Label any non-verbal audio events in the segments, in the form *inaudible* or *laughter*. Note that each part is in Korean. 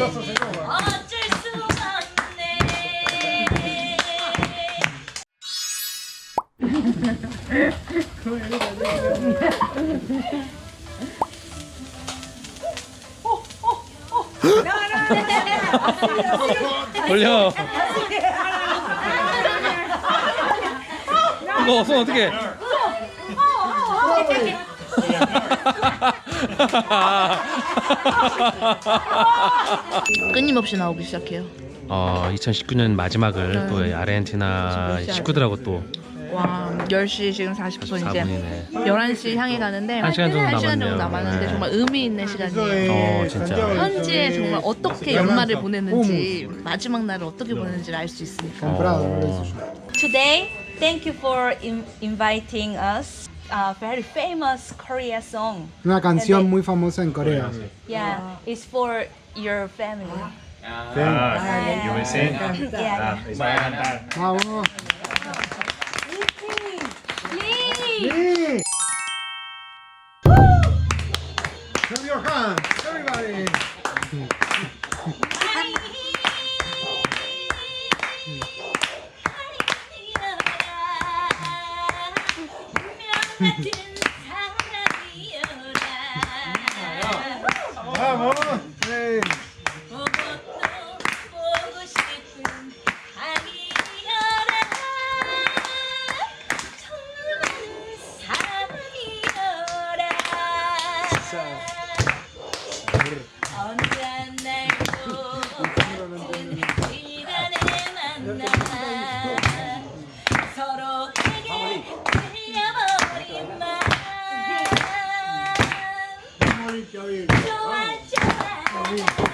어쩔 수 없네 돌려. 이거 손 어떻게? *laughs* *laughs* 끊임없이 나오기 시작해요. 어, 2019년 마지막을 또 아르헨티나 식구들하고 또 와, 10시 지금 40분 이제 4분이네. 11시 향해 가는데 한 시간 정도 한 시간 정도 남았네요. 남았는데 네. 정말 의미 있는 시간이에요. 어, 진짜. 현지에 정말 어떻게 연말을 보냈는지 마지막 날을 어떻게 보냈는지를 알 수 있으니까. 어, Today, thank you for in- inviting us a very famous Korea song. Una canción muy famosa en Corea. Yeah, it's for your family. USA. Yeah. Vamos. Yay! Show your hands, everybody. back in. 좋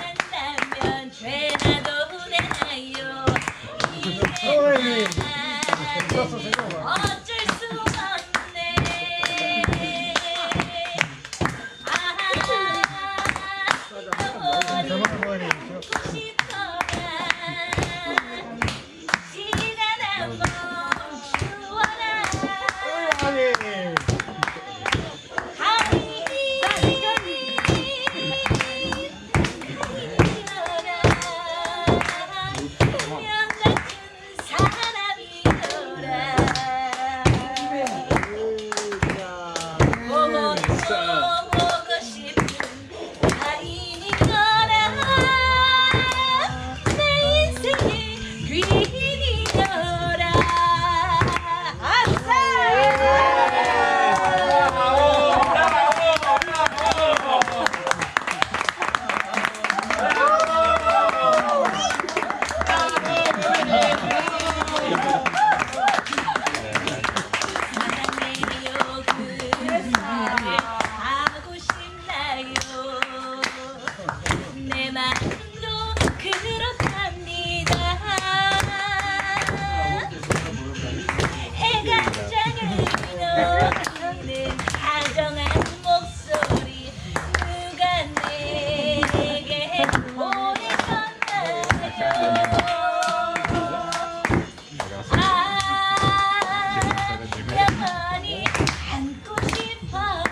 영원히 안고 싶어라.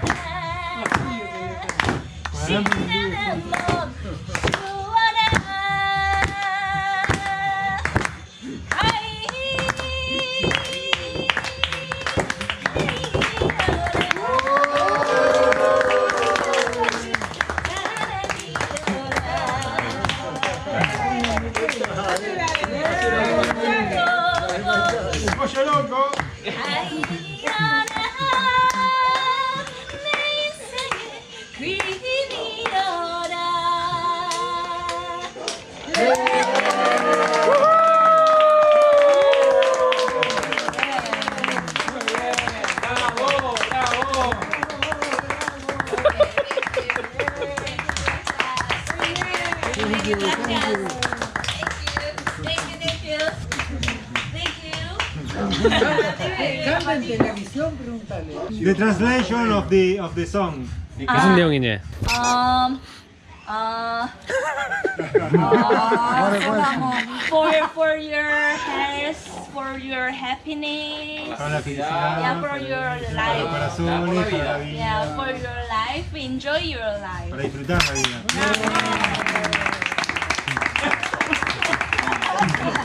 시간 한 Thank you, thank you. Thank you, thank you. Thank you. The translation of the of the song. 무슨 내용이니? Um, uh, *laughs* for for your health, for your happiness, Para la felicidad. yeah, for your Para life, corazones, para la vida. yeah, for your life, enjoy your life. Para disfrutar la vida.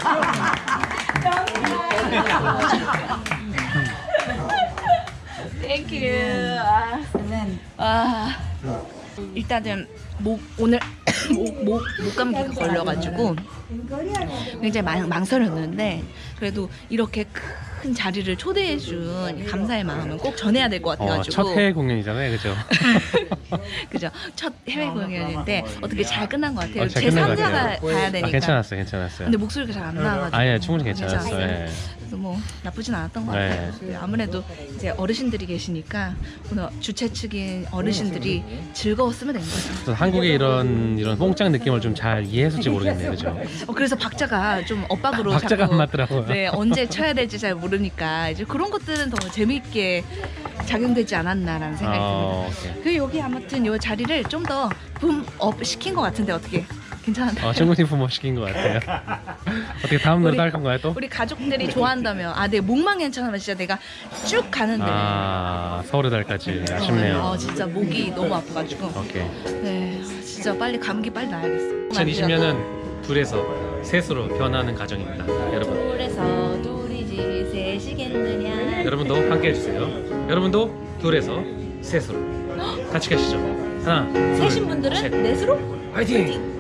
You. 아, 아, 일단은 목 오늘 *coughs* 목, 목, 목 감기가 걸려가지고 굉장히 망, 망설였는데 그래도 이렇게 큰 자리를 초대해준 감사의 마음은 꼭 전해야 될 것 어, 같아가지고 첫 해외 공연이잖아요, 그죠? *laughs* 그죠 첫 해외 공연인데 어떻게 잘 끝난 것 같아요. 어, 잘 제 끝난 것 3자가 같아요. 봐야 아, 되니까. 괜찮았어요, 괜찮았어요. 근데 목소리가 잘 안 나와가지고 아니야, 충분히 괜찮았어요. 괜찮았어요. 예. 그래서 뭐 나쁘진 않았던 것 네. 같아요. 네, 아무래도 이제 어르신들이 계시니까 오늘 주최 측인 어르신들이 즐거웠으면 된 거죠. 그래서 한국의 이런 이런 뽕짝 느낌을 좀 잘 이해했을지 모르겠네요, 그죠? 어, 그래서 박자가 좀 엇박으로 박자가 자꾸 안 맞더라고요. 네, 언제 쳐야 될지 잘 모르니까 이제 그런 것들은 더 재미있게 작용되지 않았나라는 생각이 어, 듭니다. 오케이. 그 여기 아무튼 이 자리를 좀 더 붐업 시킨 것 같은데 어떻게 괜찮았나요? 어, 충분히 부모 시킨 것 같아요. *laughs* 어떻게 다음 노래 우리- 할 건가요 또? 우리 가족들이 좋아한다면 아, 내 목만 괜찮으면 진짜 내가 쭉 가는데. 아, 서울의 달까지 아쉽네요. 어, 진짜 목이 너무 아파가지고. 오케이. 네, 진짜 빨리 감기 빨리 나야겠어. 2020년은 둘에서 셋으로 변하는 가정입니다. 여러분, 둘에서 둘이지 셋이겠느냐. 여러분도 함께 해주세요. 여러분도 둘에서 셋으로 같이 가시죠. 하나, 둘, 세신 분들은 셋. 넷으로 화이팅!